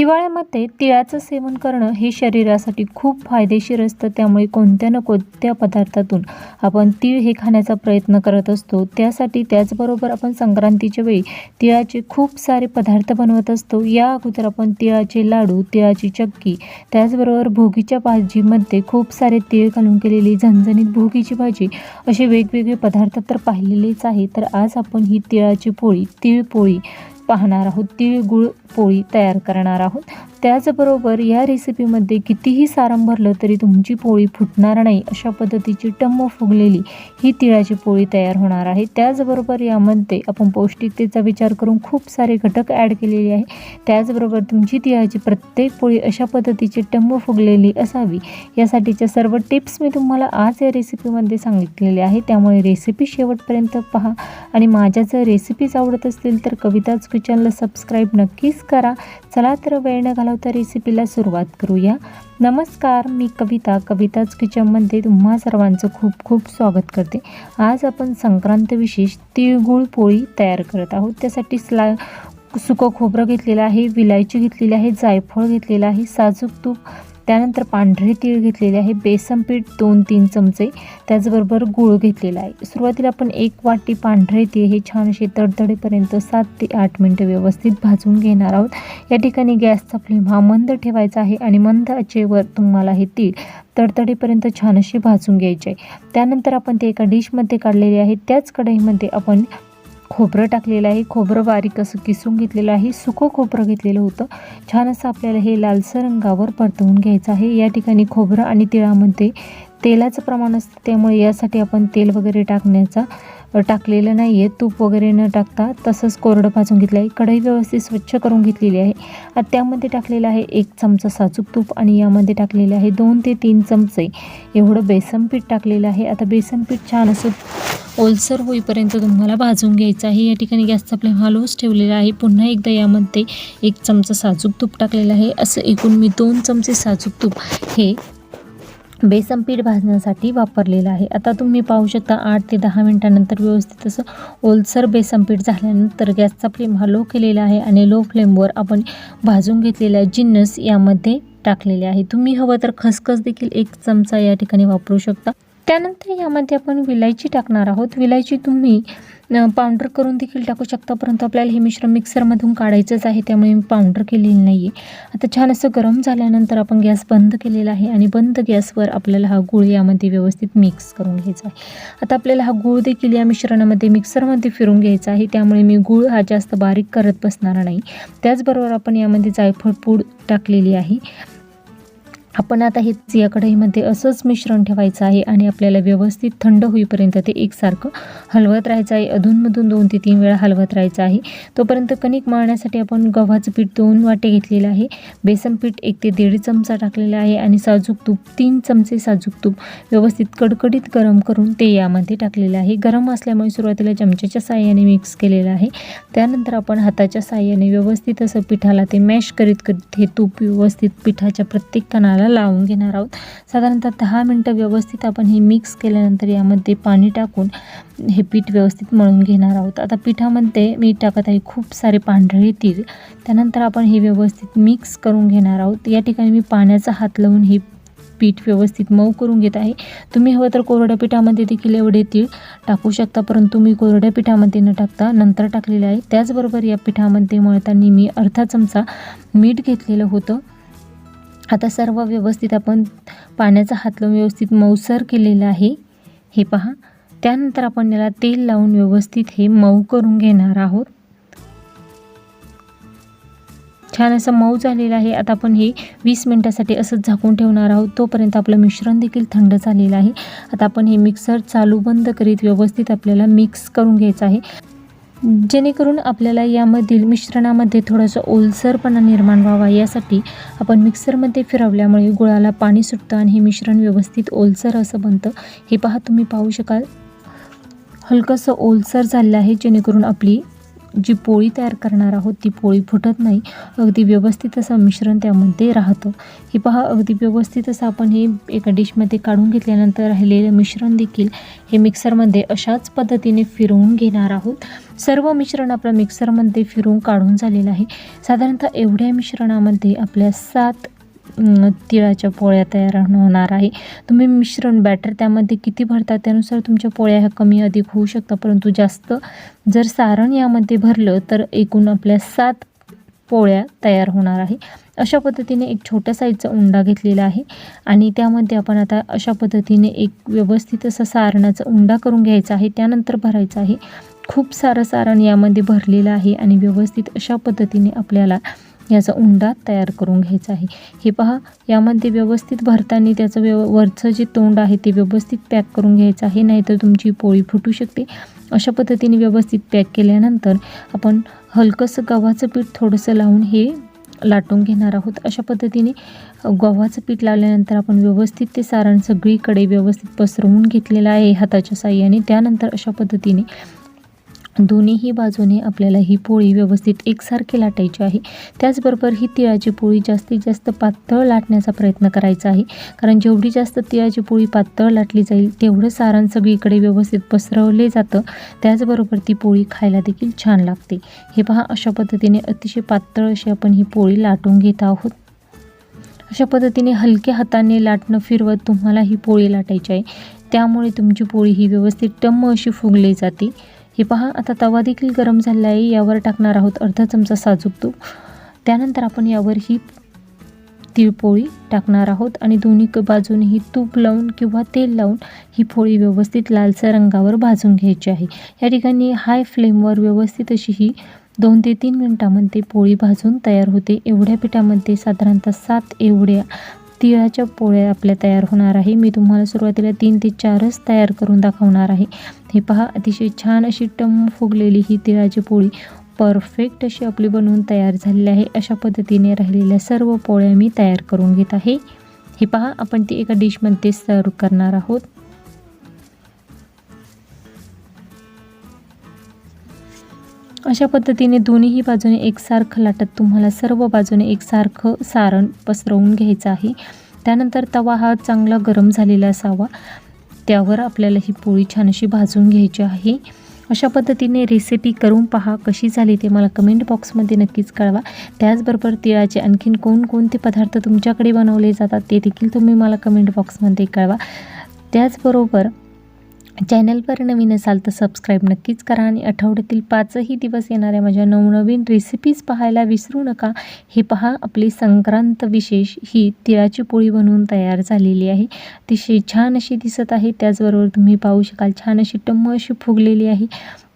हिवाळ्यामध्ये तिळाचं सेवन करणं हे शरीरासाठी खूप फायदेशीर असतं. त्यामुळे कोणत्या ना कोणत्या पदार्थातून आपण तीळ हे खाण्याचा प्रयत्न करत असतो त्यासाठी त्याचबरोबर आपण संक्रांतीच्या वेळी तिळाचे खूप सारे पदार्थ बनवत असतो. या अगोदर आपण तिळाचे लाडू तिळाची चक्की त्याचबरोबर भोगीच्या भाजीमध्ये खूप सारे तीळ घालून केलेली झणझणीत भोगीची भाजी असे वेगवेगळे पदार्थ तर पाहिलेलेच आहे तर आज आपण ही तिळाची पोळी तिळपोळी पाहणार आहोत तीळ गुळ पोळी तयार करणार आहोत. त्याचबरोबर या रेसिपीमध्ये कितीही सारण भरलं तरी तुमची पोळी फुटणार नाही अशा पद्धतीची टम्म फुगलेली ही तिळाची पोळी तयार होणार आहे. त्याचबरोबर यामध्ये आपण पौष्टिकतेचा विचार करून खूप सारे घटक ॲड केलेले आहे त्याचबरोबर तुमची तिळाची प्रत्येक पोळी अशा पद्धतीची टम्म फुगलेली असावी यासाठीच्या सर्व टिप्स मी तुम्हाला आज या रेसिपीमध्ये सांगितलेले आहे. त्यामुळे रेसिपी शेवटपर्यंत पहा. आणि माझ्या जर रेसिपीज आवडत असतील तर कविताच किचनला सबस्क्राईब नक्कीच करा. चला तर वेळ न घालवता रेसिपीला सुरुवात करूया. नमस्कार मी कविता. कविताच किचनमध्ये तुम्हा सर्वांचं खूप खूप स्वागत करते. आज आपण संक्रांत विशेष तिळगुळ पोळी तयार करत आहोत. त्यासाठी स्ला सुकं खोबरं घेतलेलं आहे विलायची घेतलेली आहे जायफळ घेतलेलं आहे साजूक तूप त्यानंतर पांढरे तीळ घेतलेले आहे बेसन पीठ दोन तीन चमचे त्याचबरोबर गूळ घेतलेला आहे. सुरुवातीला आपण एक वाटी पांढरे तीळ हे छान असे तडतडेपर्यंत सात ते आठ मिनटं व्यवस्थित भाजून घेणार आहोत. या ठिकाणी गॅसचा फ्लेम हा मंद ठेवायचा आहे आणि मंद आचेवर तुम्हाला हे तीळ तडतडेपर्यंत छान असे भाजून घ्यायचे आहे. त्यानंतर आपण ते एका डिशमध्ये काढलेले आहे. त्याच कढईमध्ये आपण खोबरं टाकलेलं आहे खोबरं बारीक असं किसून घेतलेलं आहे सुकं खोबरं घेतलेलं होतं. छान असं आपल्याला हे लालसर रंगावर परतवून घ्यायचं आहे. या ठिकाणी खोबरं आणि तिळामध्ये तेलाचं प्रमाण असतं त्यामुळे यासाठी आपण तेल वगैरे टाकण्याचा टाकलेलं नाही आहे तूप वगैरे न टाकता तसंच कोरडं भाजून घेतलं आहे कढई व्यवस्थित स्वच्छ करून घेतलेली आहे. त्यामध्ये टाकलेलं आहे एक चमचा साजूक तूप आणि यामध्ये टाकलेले आहे दोन ते तीन चमचे एवढं बेसन पीठ टाकलेलं आहे. आता बेसन पीठ छान असं ओलसर होईपर्यंत तुम्हाला भाजून घ्यायचं आहे. या ठिकाणी गॅसचा फ्लेम हा लोच ठेवलेला आहे. पुन्हा एकदा यामध्ये एक चमचा साजूक तूप टाकलेलं आहे. असं एकूण मी दोन चमचे साजूक तूप हे बेसन पीठ भाजण्यासाठी वापरलेलं आहे. आता तुम्ही पाहू शकता आठ ते दहा मिनटानंतर व्यवस्थित असं ओलसर बेसन पीठ झाल्यानंतर गॅसचा फ्लेम हा लो केलेला आहे आणि लो फ्लेमवर आपण भाजून घेतलेला जिन्नस यामध्ये टाकलेले आहे. तुम्ही हवं तर खसखस देखील एक चमचा या ठिकाणी वापरू शकता. त्यानंतर यामध्ये आपण विलायची टाकणार आहोत. विलायची तुम्ही पावडर करून देखील टाकू शकता परंतु आपल्याला हे मिश्रण मिक्सरमधून काढायचंच आहे त्यामुळे मी पावडर केलेली नाही आहे आता छान असं गरम झाल्यानंतर आपण गॅस बंद केलेला आहे आणि बंद गॅसवर आपल्याला हा गूळ यामध्ये व्यवस्थित मिक्स करून घ्यायचा आहे. आता आपल्याला हा गूळ देखील या मिश्रणामध्ये मिक्सरमध्ये फिरून घ्यायचा आहे त्यामुळे मी गूळ हा जास्त बारीक करत बसणार नाही. त्याचबरोबर आपण यामध्ये जायफळ पूड टाकलेली आहे. आपण आता हे या कढईमध्ये असंच मिश्रण ठेवायचं आहे आणि आपल्याला व्यवस्थित थंड होईपर्यंत ते एकसारखं हलवत राहायचं आहे. अधूनमधून दोन ते तीन वेळा हलवत राहायचं आहे. तोपर्यंत कणिक मळण्यासाठी आपण गव्हाचं पीठ दोन वाटे घेतलेलं आहे. बेसन पीठ एक ते दीड चमचा टाकलेला आहे आणि साजूक तूप तीन चमचे साजूक तूप व्यवस्थित कडकडीत गरम करून ते यामध्ये टाकलेलं आहे. गरम असल्यामुळे सुरुवातीला चमच्याच्या साह्याने मिक्स केलेलं आहे. त्यानंतर आपण हाताच्या साह्याने व्यवस्थित असं पिठाला ते मॅश करीत करीत हे तूप व्यवस्थित पिठाच्या प्रत्येक कणाला लावून घेणार आहोत. साधारणतः दहा मिनटं व्यवस्थित आपण हे मिक्स केल्यानंतर यामध्ये पाणी टाकून हे पीठ व्यवस्थित मळून घेणार आहोत. आता पिठामध्ये मी टाकत आहे खूप सारे पांढरे तीळ. त्यानंतर आपण हे व्यवस्थित मिक्स करून घेणार आहोत. या ठिकाणी मी पाण्याचा हात लावून हे पीठ व्यवस्थित मऊ करून घेत आहे. तुम्ही हवं तर कोरड्या पिठामध्ये देखील एवढे तीळ टाकू शकता परंतु मी कोरड्या पिठामध्ये न टाकता नंतर टाकलेले आहे. त्याचबरोबर या पिठामध्ये मळताना मी अर्धा चमचा मीठ घेतलेलं होतं. आता सर्व व्यवस्थित आपण पाण्याचा हात लावून व्यवस्थित मऊसर केलेला आहे. हे पहा. त्यानंतर आपण याला तेल लावून व्यवस्थित हे मऊ करून घेणार आहोत. छान असं मऊ झालेलं आहे. आता आपण हे वीस मिनटासाठी असंच झाकून ठेवणार आहोत. तोपर्यंत आपलं मिश्रण देखील थंड झालेलं आहे. आता आपण हे मिक्सर चालू बंद करीत व्यवस्थित आपल्याला मिक्स करून घ्यायचं आहे. जेणेकरून आपल्याला यामधील मिश्रणामध्ये थोडंसं ओलसरपणा निर्माण व्हावा. यासाठी आपण मिक्सरमध्ये फिरवल्यामुळे गुळाला पाणी सुटतं आणि हे मिश्रण व्यवस्थित ओलसर असं बनतं. हे पहा तुम्ही पाहू शकाल. हलकंसं ओलसर झालेलं आहे जेणेकरून आपली जी पोळी तयार करणार आहोत ती पोळी फुटत नाही. अगदी व्यवस्थित असं मिश्रण त्यामध्ये राहतं. हे पहा अगदी व्यवस्थित असं आपण हे एका डिशमध्ये काढून घेतल्यानंतर राहिलेलं मिश्रण देखील हे मिक्सरमध्ये अशाच पद्धतीने फिरवून घेणार आहोत. सर्व मिश्रण आपलं मिक्सरमध्ये फिरवून काढून झालेलं आहे. साधारणतः एवढ्या मिश्रणामध्ये आपल्या सात तिळाच्या पोळ्या तयार होणार आहे. तुम्ही मिश्रण बॅटर त्यामध्ये किती भरता त्यानुसार तुमच्या पोळ्या ह्या कमी अधिक होऊ शकतात. परंतु जास्त जर सारण यामध्ये भरलं तर एकूण आपल्या सात पोळ्या तयार होणार आहे. अशा पद्धतीने एक छोट्या साईजचा उंडा घेतलेला आहे आणि त्यामध्ये आपण आता अशा पद्धतीने एक व्यवस्थित असा सारणाचा उंडा करून घ्यायचा आहे. त्यानंतर भरायचा आहे. खूप सारं सारण यामध्ये भरलेलं आहे आणि व्यवस्थित अशा पद्धतीने आपल्याला याचा उंडा तयार करून घ्यायचा आहे. हे पहा यामध्ये व्यवस्थित भरताना त्याचं व्यव वरचं जे तोंड आहे ते व्यवस्थित पॅक करून घ्यायचं आहे नाहीतर तुमची पोळी फुटू शकते. अशा पद्धतीने व्यवस्थित पॅक केल्यानंतर आपण हलकंसं गव्हाचं पीठ थोडंसं लावून हे लाटून घेणार आहोत. अशा पद्धतीने गव्हाचं पीठ लावल्यानंतर आपण व्यवस्थित ते सारण सगळीकडे व्यवस्थित पसरवून घेतलेलं आहे हाताच्या साह्याने. त्यानंतर अशा पद्धतीने दोन्हीही बाजूने आपल्याला ही पोळी व्यवस्थित एकसारखी लाटायची आहे. त्याचबरोबर ही तिळाची पोळी जास्तीत जास्त पातळ लाटण्याचा प्रयत्न करायचा आहे. कारण जेवढी जास्त तिळाची पोळी पातळ लाटली जाईल तेवढं सारण सगळीकडे व्यवस्थित पसरवले जातं. त्याचबरोबर ती पोळी खायला देखील छान लागते. हे पहा अशा पद्धतीने अतिशय पातळ अशी आपण ही पोळी लाटून घेत आहोत. अशा पद्धतीने हलक्या हाताने लाटणं फिरवत तुम्हाला ही पोळी लाटायची आहे. त्यामुळे तुमची पोळी ही व्यवस्थित टम्म अशी फुगली जाते. हे पहा आता तवा देखील गरम झालेला आहे यावर टाकणार आहोत अर्धा चमचा साजूक तूप. त्यानंतर आपण यावर ही तिळपोळी टाकणार आहोत आणि दोन्ही क बाजूनेही तूप लावून किंवा तेल लावून ही पोळी व्यवस्थित लालसर रंगावर भाजून घ्यायची आहे. या ठिकाणी हाय फ्लेमवर व्यवस्थित अशी ही दोन ते तीन मिनटामध्ये पोळी भाजून तयार होते. एवढ्या पिठामध्ये साधारणतः सात एवढ्या तिळाच्या पोळ्या आपल्या तयार होणार आहे. मी तुम्हाला सुरुवातीला तीन ते चारच तयार करून दाखवणार आहे. हे पहा अतिशय छान अशी टम फुगलेली ही तिळाची पोळी. परफेक्ट अशी आपली बनवून तयार झालेली आहे. अशा पद्धतीने राहिलेल्या सर्व पोळ्या मी तयार करून घेत आहे. हे पहा आपण ती एका डिशमध्ये सर्व करणार आहोत. अशा पद्धतीने दोन्हीही बाजूने एकसारखं लाटत तुम्हाला सर्व बाजूने एकसारखं सारण पसरवून घ्यायचं आहे. त्यानंतर तवा हा चांगला गरम झालेला असावा. त्यावर आपल्याला ही पोळी छान अशी भाजून घ्यायची आहे. अशा पद्धतीने रेसिपी करून पहा कशी झाली ते मला कमेंट बॉक्समध्ये नक्कीच कळवा. त्याचबरोबर तिळाचे आणखीन कोणकोणते पदार्थ तुमच्याकडे बनवले जातात ते देखील तुम्ही मला कमेंट बॉक्समध्ये कळवा. त्याचबरोबर चॅनलवर नवीन असाल तर सबस्क्राईब नक्कीच करा आणि आठवड्यातील पाचही दिवस येणाऱ्या माझ्या नवनवीन रेसिपीज पाहायला विसरू नका. हे पहा आपली संक्रांत विशेष ही तिळाची पोळी बनवून तयार झालेली आहे. अतिशय छान अशी दिसत आहे. त्याचबरोबर तुम्ही पाहू शकाल छान अशी टम्म अशी फुगलेली आहे.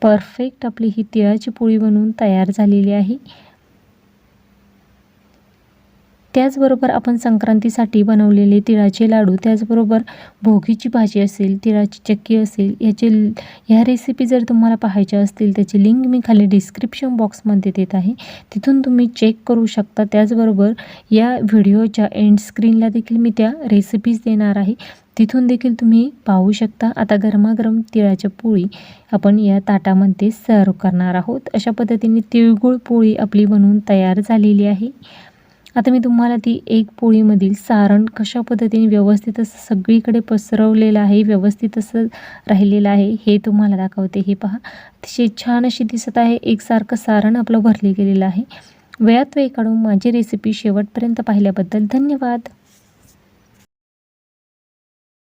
परफेक्ट आपली ही तिळाची पोळी बनवून तयार झालेली आहे. त्याचबरोबर आपण संक्रांतीसाठी बनवलेले तिळाचे लाडू त्याचबरोबर भोगीची भाजी असेल तिळाची चक्की असेल याचे ह्या रेसिपी जर तुम्हाला पाहायच्या असतील त्याची लिंक मी खाली डिस्क्रिप्शन बॉक्समध्ये देत आहे. तिथून तुम्ही चेक करू शकता. त्याचबरोबर या व्हिडिओच्या एंड स्क्रीनला देखील मी त्या रेसिपीज देणार आहे. तिथून देखील तुम्ही पाहू शकता. आता गरमागरम तिळाच्या पोळी आपण या ताटामध्ये सर्व करणार आहोत. अशा पद्धतीने तिळगुळ पोळी आपली बनवून तयार झालेली आहे. आता मी तुम्हाला ती एक पोळीमधील सारण कशा पद्धतीने व्यवस्थित असं सगळीकडे पसरवलेलं आहे व्यवस्थित असं राहिलेलं आहे हे तुम्हाला दाखवते. हे पहा अतिशय छान अशी दिसत आहे. एकसारखं सारण आपलं भरले गेलेलं आहे. वेळात वेळ काढून माझी रेसिपी शेवटपर्यंत पाहिल्याबद्दल धन्यवाद.